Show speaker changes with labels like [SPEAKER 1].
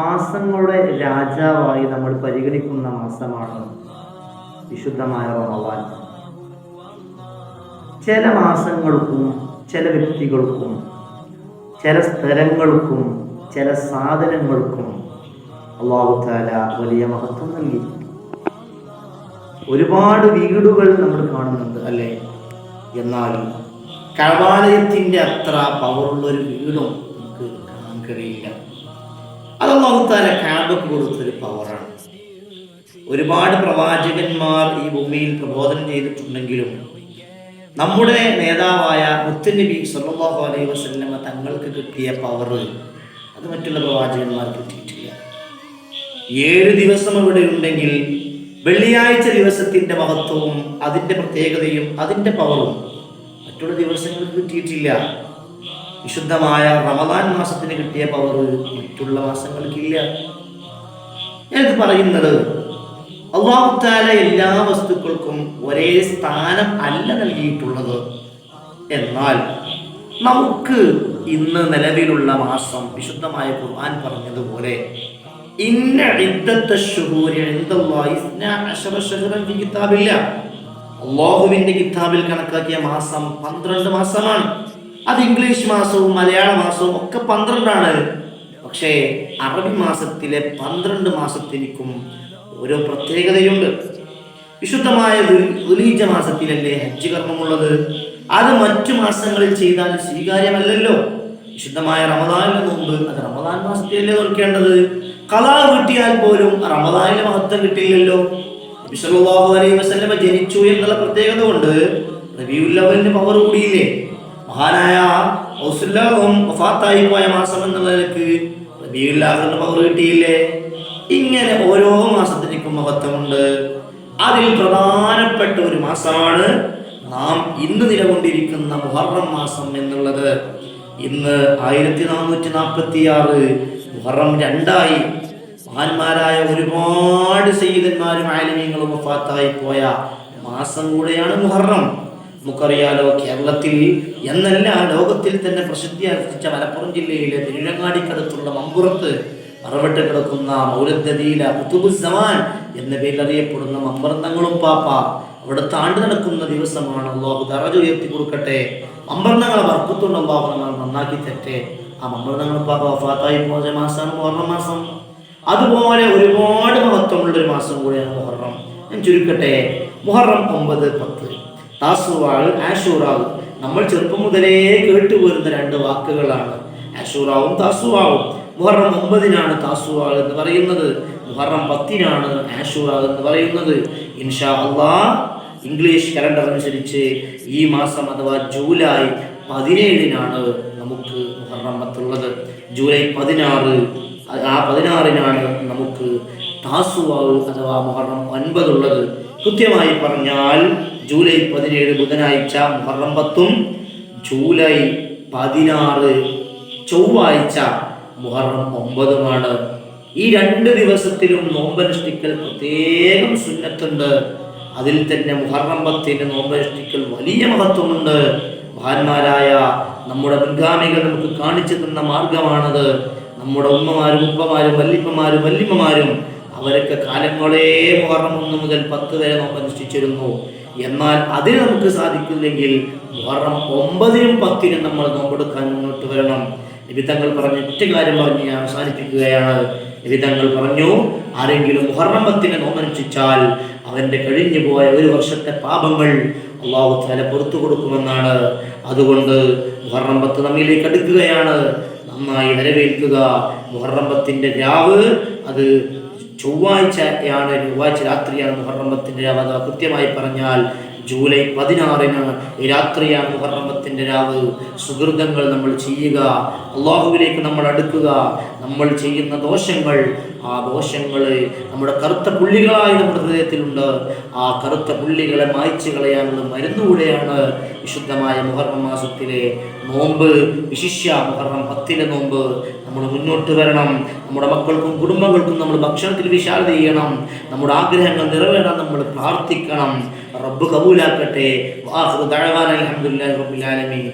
[SPEAKER 1] മാസങ്ങളുടെ രാജാവായി നമ്മൾ പരിഗണിക്കുന്ന മാസമാണ് വിശുദ്ധമായ റമവാൻ ചില മാസങ്ങൾക്കും ചില വ്യക്തികൾക്കും ചില സ്ഥലങ്ങൾക്കും ചില സാധനങ്ങൾക്കും അള്ളാഹു താല വലിയ മഹത്വം നൽകി. ഒരുപാട് വീടുകൾ നമ്മൾ കാണുന്നുണ്ട് അല്ലേ? എന്നാൽ കവാലയത്തിന്റെ അത്ര പവറുള്ള ഒരു വീടും നമുക്ക് കാണാൻ കഴിയില്ല. അത് ക്യാമ്പക്ക് കൊടുത്തൊരു പവറാണ്. ഒരുപാട് പ്രവാചകന്മാർ ഈ ഭൂമിയിൽ പ്രബോധനം ചെയ്തിട്ടുണ്ടെങ്കിലും നമ്മുടെ നേതാവായ മുത്തുനബി സല്ലല്ലാഹു അലൈഹി വസല്ലമ തങ്ങൾക്ക് കിട്ടിയ പവർ അത് മറ്റുള്ള പ്രവാചകന്മാർക്ക് കിട്ടിയിട്ടില്ല. ഏഴ് ദിവസം ഇവിടെ ഉണ്ടെങ്കിൽ വെള്ളിയാഴ്ച ദിവസത്തിന്റെ മഹത്വവും അതിന്റെ പ്രത്യേകതയും അതിന്റെ പവറും മറ്റുള്ള ദിവസങ്ങൾക്ക് കിട്ടിയിട്ടില്ല. വിശുദ്ധമായ റമദാൻ മാസത്തിന് കിട്ടിയ പവർ മറ്റുള്ള മാസങ്ങൾക്കില്ല. ഞാനിത് പറയുന്നത് അള്ളാഹുത്താല എല്ലാ വസ്തുക്കൾക്കും ഒരേ സ്ഥാനം അല്ല നൽകിയിട്ടുള്ളത്. എന്നാൽ നമുക്ക് ഇന്ന് നിലവിലുള്ള മാസം വിശുദ്ധമായ ഖുർആൻ പറഞ്ഞതുപോലെ ഇന്ന ഇദ്ദത്തെ ഷുഹൂരി അല്ലാഹു ഇസ്നാ അശറ ശഹ്റൻ ഫി കിതാബില്ല. അള്ളാഹുവിന്റെ കിതാബിൽ കണക്കാക്കിയ മാസം പന്ത്രണ്ട് മാസമാണ്. അത് ഇംഗ്ലീഷ് മാസവും മലയാള മാസവും ഒക്കെ പന്ത്രണ്ടാണ്. പക്ഷേ അറബി മാസത്തിലെ പന്ത്രണ്ട് മാസത്തിനും ഓരോ പ്രത്യേകതയുണ്ട്. വിശുദ്ധമായ ദുലീജ മാസത്തിലല്ലേ ഹജ്ജ് കർമ്മമുള്ളത്? അത് മറ്റു മാസങ്ങളിൽ ചെയ്താൽ സ്വീകാര്യമല്ലല്ലോ. വിശുദ്ധമായ റമദാനിന് മുമ്പ് അത് റമദാൻ മാസത്തിലല്ലേ നോക്കേണ്ടത് കലാ കിട്ടിയാൽ പോലും റമദാനിലെ മഹത്വം കിട്ടിയില്ലല്ലോ. വസല്ലമ ജനിച്ചു എന്നുള്ള പ്രത്യേകത കൊണ്ട് റബിയുല്ലവലിന്റെ പവർ കൂടിയില്ലേ? മഹാനായ ഔസുല്ലാഹും പോയ മാസം എന്നുള്ള നിലയ്ക്ക് റബിയുല്ലാഹിന്റെ പവർ കിട്ടിയില്ലേ? ഇങ്ങനെ ഓരോ മാസത്തിനും മഹത്വമുണ്ട്. അതിൽ പ്രധാനപ്പെട്ട ഒരു മാസമാണ് നാം ഇന്ന് നിലകൊണ്ടിരിക്കുന്ന മുഹറം മാസം എന്നുള്ളത്. ഇന്ന് ആയിരത്തി നാനൂറ്റി നാൽപ്പത്തി ആറ് മുഹറം രണ്ടായി. മഹാന്മാരായ ഒരുപാട് സയ്യിദന്മാരും ആലിമീങ്ങളും വഫാത്തായി പോയ മാസം കൂടെയാണ് മുഹറം. നമുക്കറിയാലോ കേരളത്തിൽ എന്നല്ല ലോകത്തിൽ തന്നെ പ്രസിദ്ധി ആർജിച്ച മലപ്പുറം ജില്ലയിലെ തിരുരങ്ങാടിക്കടുത്തുള്ള മമ്പുറത്ത് മറവിട്ട് കിടക്കുന്ന മൗലദ്ദീല കുത്തുബുസമാൻ എന്ന പേരിൽ അറിയപ്പെടുന്ന മമ്പർന്നങ്ങളും പാപ്പ അവിടെ താണ്ടു നടക്കുന്ന ദിവസമാണ്. അള്ളാഹു ദറജ് ഉയർത്തി കൊടുക്കട്ടെ. മമ്പർന്നങ്ങളെ വർക്കത്തുണ്ട് അള്ളാഹു നന്നാക്കി തെറ്റെ ആ പാപ്പ വഫാത്തായി പോയ മാസമാണ് മുഹറം മാസം. അതുപോലെ ഒരുപാട് മഹത്വമുള്ള ഒരു മാസം കൂടിയാണ് മുഹറം. ഞാൻ ചുരുക്കട്ടെ മുഹറം ഒമ്പത് പത്ത്. താസുവാൾ ആഷൂറാവ്. നമ്മൾ ചെറുപ്പം മുതലേ കേട്ടുപോരുന്ന രണ്ട് വാക്കുകളാണ്. ആഷൂറാവും താസുവാവും. മുഹറം ഒമ്പതിനാണ് താസുവാൾ എന്ന് പറയുന്നത്. മുഹറം പത്തിനാണ് ആഷൂറ എന്ന് പറയുന്നത്. ഇൻഷാ അള്ളാ ഇംഗ്ലീഷ് കലണ്ടർ അനുസരിച്ച് ഈ മാസം അഥവാ ജൂലൈ പതിനേഴിനാണ് നമുക്ക് മുഹറമത്തുള്ളത്. ജൂലൈ പതിനാറ് ആ പതിനാറിനാണ് നമുക്ക് താസുവാവ് അഥവാ മുഹറം ഒൻപതുള്ളത്. കൃത്യമായി പറഞ്ഞാൽ ജൂലൈ പതിനേഴ് ബുധനാഴ്ച മുഹറം പത്തും ജൂലൈ പതിനാറ് ചൊവ്വാഴ്ച മുഹറം ഒമ്പതുമാണ്. ഈ രണ്ട് ദിവസത്തിലും നോമ്പനുഷ്ഠിക്കൽ പ്രത്യേകം സുന്നത്തുണ്ട്. അതിൽ തന്നെ മുഹറം പത്തിന് നോമ്പനുഷ്ഠിക്കൽ വലിയ മഹത്വമുണ്ട്. മഹാന്മാരായ നമ്മുടെ മുൻഗാമികൾ നമുക്ക് കാണിച്ചു തന്ന മാർഗമാണത്. നമ്മുടെ ഉമ്മമാരും ഉപ്പമാരും വല്ലിപ്പമാരും വല്ലിമ്മമാരും അവരൊക്കെ കാലങ്ങളേ മുഹറം ഒന്ന് മുതൽ പത്ത് വരെ നോമ്പനുഷ്ഠിച്ചിരുന്നു. എന്നാൽ അതിന് നമുക്ക് സാധിക്കില്ലെങ്കിൽ മുഹറം ഒമ്പതിനും പത്തിനും നമ്മൾ നോമ്പെടുക്കാൻ മുന്നോട്ട് വരണം. നിബിതങ്ങൾ പറഞ്ഞ ഒറ്റ കാര്യം പറഞ്ഞ് ഞാൻ അവസാനിപ്പിക്കുകയാണ്. നിബിതങ്ങൾ പറഞ്ഞു ആരെങ്കിലും മുഹറം പത്തിനെ നോമനുഷ്ഠിച്ചാൽ അവന്റെ കഴിഞ്ഞു പോയ ഒരു വർഷത്തെ പാപങ്ങൾ അള്ളാഹു തല പുറത്തു കൊടുക്കുമെന്നാണ്. അതുകൊണ്ട് മുഹറം പത്ത് നമ്മിലേക്ക് അടുക്കുകയാണ്. നന്നായി വരവേൽക്കുക. മുഹറമ്പത്തിന്റെ രാവ് അത് ചൊവ്വാഴ്ചയാണ് ചൊവ്വാഴ്ച രാത്രിയാണ് മുഹറമ്പത്തിന്റെ രാവ്. അഥവാ കൃത്യമായി പറഞ്ഞാൽ ജൂലൈ പതിനാറിന് രാത്രിയാണ് മുഹറമത്തിന്റെ രാവ്. സുഹൃതങ്ങൾ നമ്മൾ ചെയ്യുക. അള്ളാഹുവിലേക്ക് നമ്മൾ അടുക്കുക. നമ്മൾ ചെയ്യുന്ന ദോഷങ്ങൾ ആ ദോഷങ്ങൾ നമ്മുടെ കറുത്ത പുള്ളികളായി നമ്മുടെ ഹൃദയത്തിലുണ്ട്. ആ കറുത്ത പുള്ളികളെ മായ്ച്ചു കളയാനുള്ള മരുന്നുകൂടെയാണ് വിശുദ്ധമായ മുഹറം മാസത്തിലെ നോമ്പ്. വിശിഷ്യ മുഹറം പത്തിലെ നോമ്പ്. നമ്മൾ മുന്നോട്ട് വരണം. നമ്മുടെ മക്കൾക്കും കുടുംബങ്ങൾക്കും നമ്മൾ ഭക്ഷണത്തിൽ വിശാലത ചെയ്യണം. നമ്മുടെ ആഗ്രഹങ്ങൾ നിറവേറാൻ നമ്മൾ പ്രാർത്ഥിക്കണം. റബ്ബ് കബൂലാക്കട്ടെ. വാഹൃ ദഅവാന അൽഹംദുലില്ലാഹി റബ്ബിൽ ആലമീൻ.